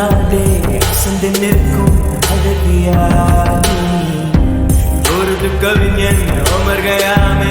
நாடே சிந்து நிற்கும் அழகியா ஒரு கவிஞன் அமர்கயாமே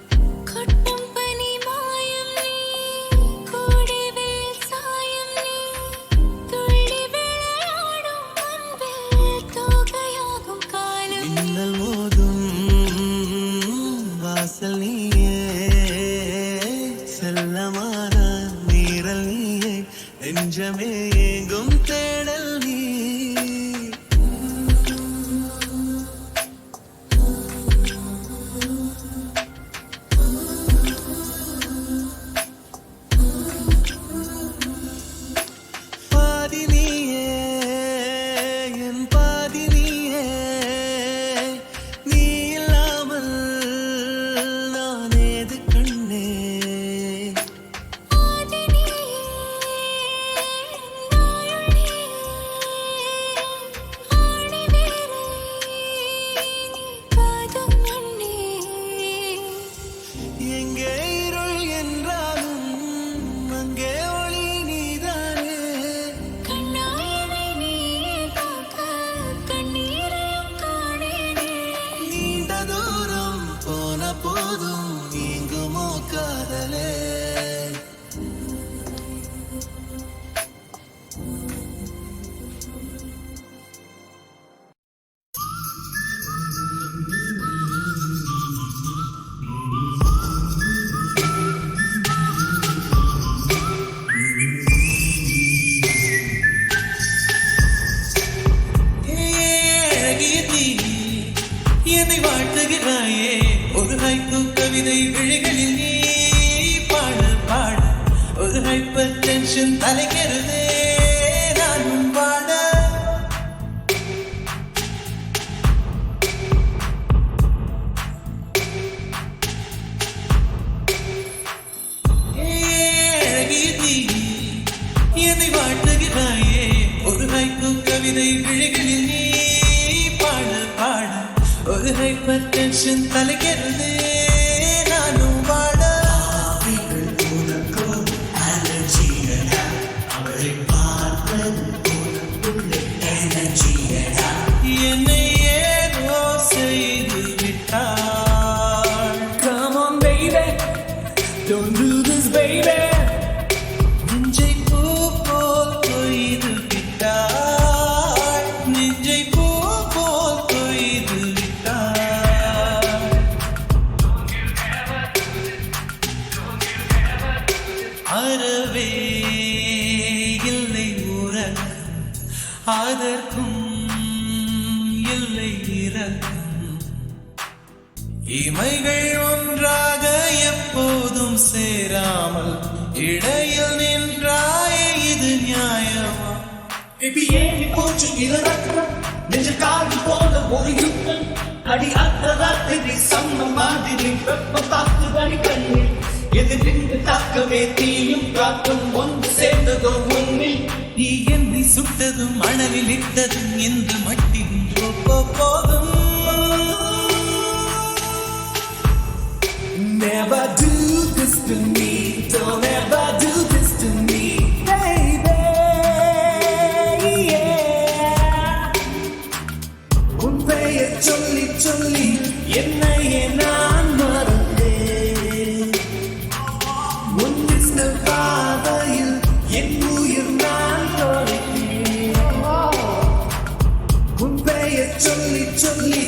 alegría. Baby, ஏறி போச்சு இளரத்தம் நெஞ்சு காடி போல ஒரு யுத்தம். அடி அத்த சம்ம மாதிரி வெப்ப பார்த்து வரி கண்ணு எது நின்று தாக்கவே தீயும் காத்தும் ஒன்று சேர்ந்ததோ உன்னில். நீ என்னை சுட்டதும் மணலில் இட்டதும் என்று மட்டின் போதும். Never do this to me. சொல்லி என்னையே நான் மறந்தேன். பாதையில் என் உயிர் நான் தொலைத்தேன் உன் பெயர் சொல்லி சொல்லி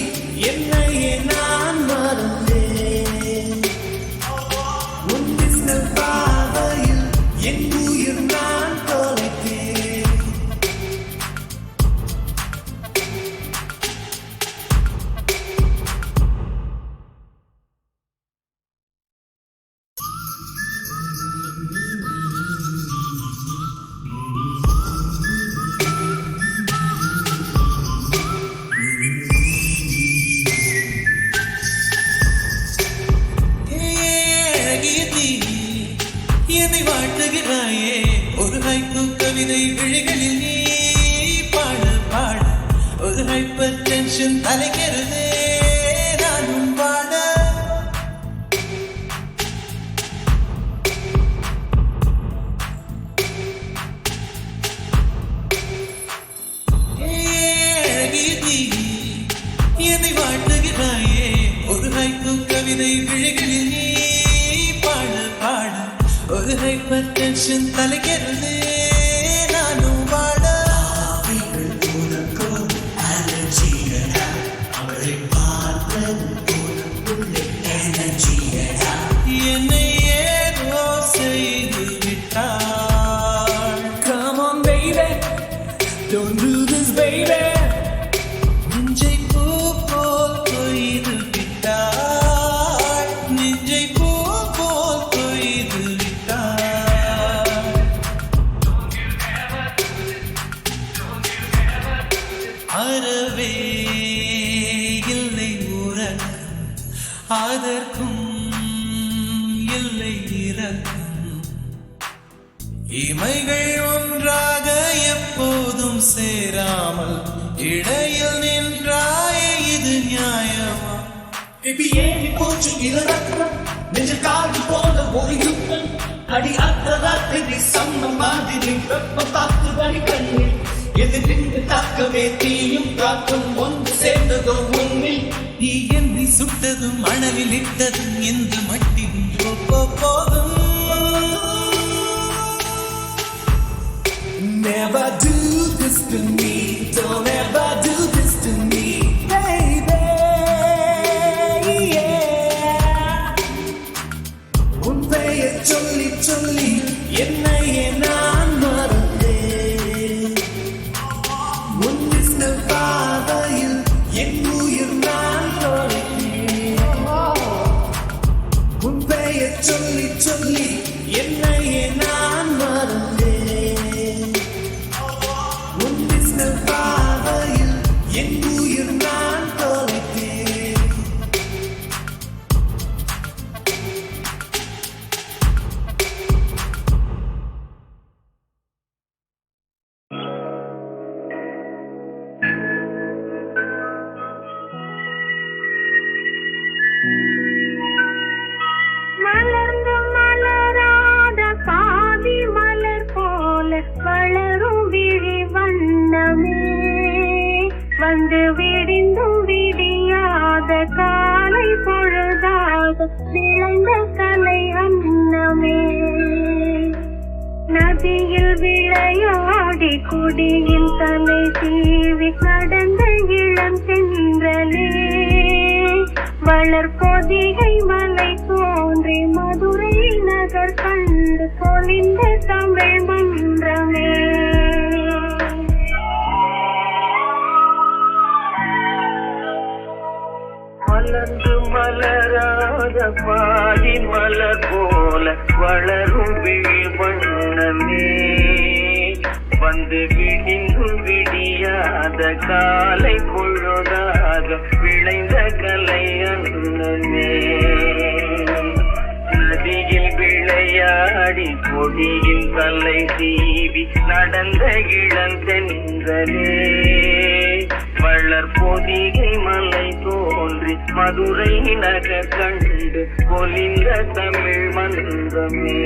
அறவே இல்லை உறக்க அதற்கும் இல்லை இறக்கம் இமைகள் ஒன்றாக எப்போதும் சேராமல் இடையில் நின்றாயே இது நியாயமா? Baby, ஏறி போச்சு இளரத்தம் நெஞ்ச காடு போல ஒரு யுத்தம். அடி அத்தராத்திரி சம்ம மாதிரி வெப்ப பார்த்து வழி கண்ணில் எது நின்று தாக்கவே தீயும் காத்தும் ஒன்று சேர்ந்ததோ உன்னில் நீ என்னை சுட்டதும் மணலில் இட்டதும் என்று மட்டின் போதும் Never do this to me. Don't ever do this விளையாடி குடியின் தமை தீவி கடந்த இளம் சென்றனே. வளர்பொதிகை மலை தோன்றி மதுரை நகர் கண்டு பொழிந்த தமிழ் மன்றமே. மலராத பாதி மலர் போல வளரும் விழி வண்ணமே. வந்து விழிந்து விடியாத காலை பொழுதாக விளைந்த கலை அண்ணனே நதியில் விளையாடி கொடியில் தலை தீவி நடந்த இளந்தென்றலே வளர் பொதிகை மலை தோன்றி மதுரை நகர் கண்டு பொலிந்த தமிழ் மந்தமே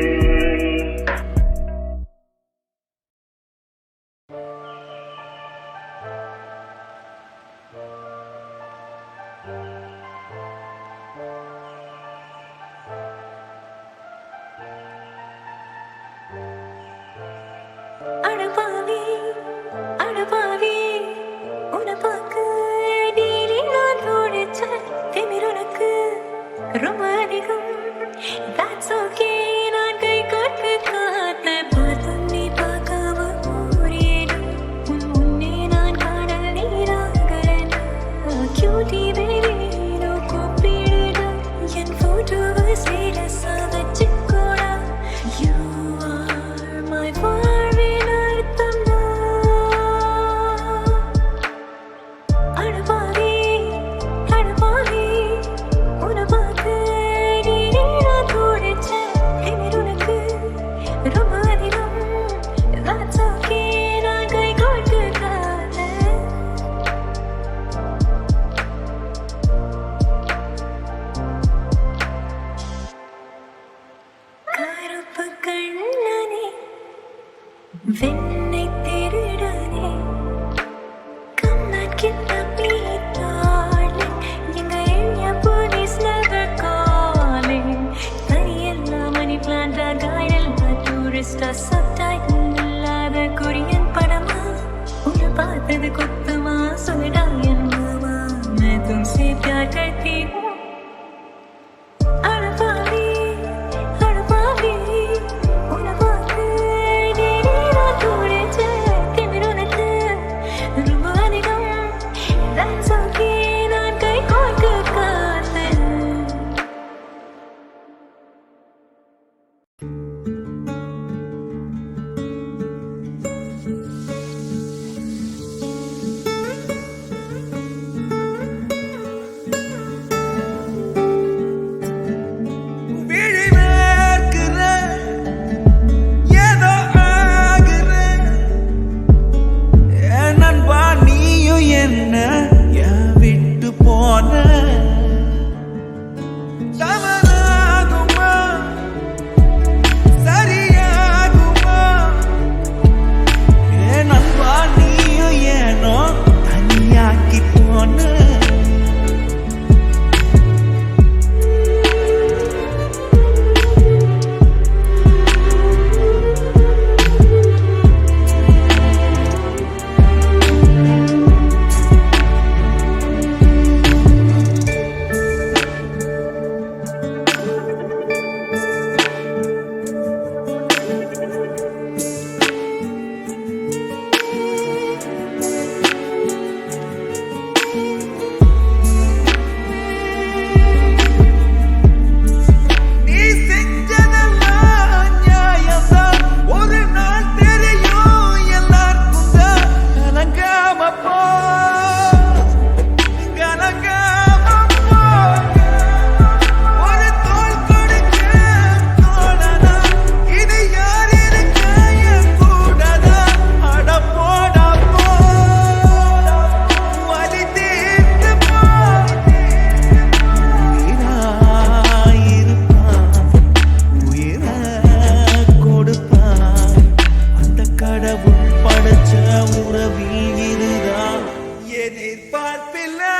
எதிர்பார்ப்பில்லாதது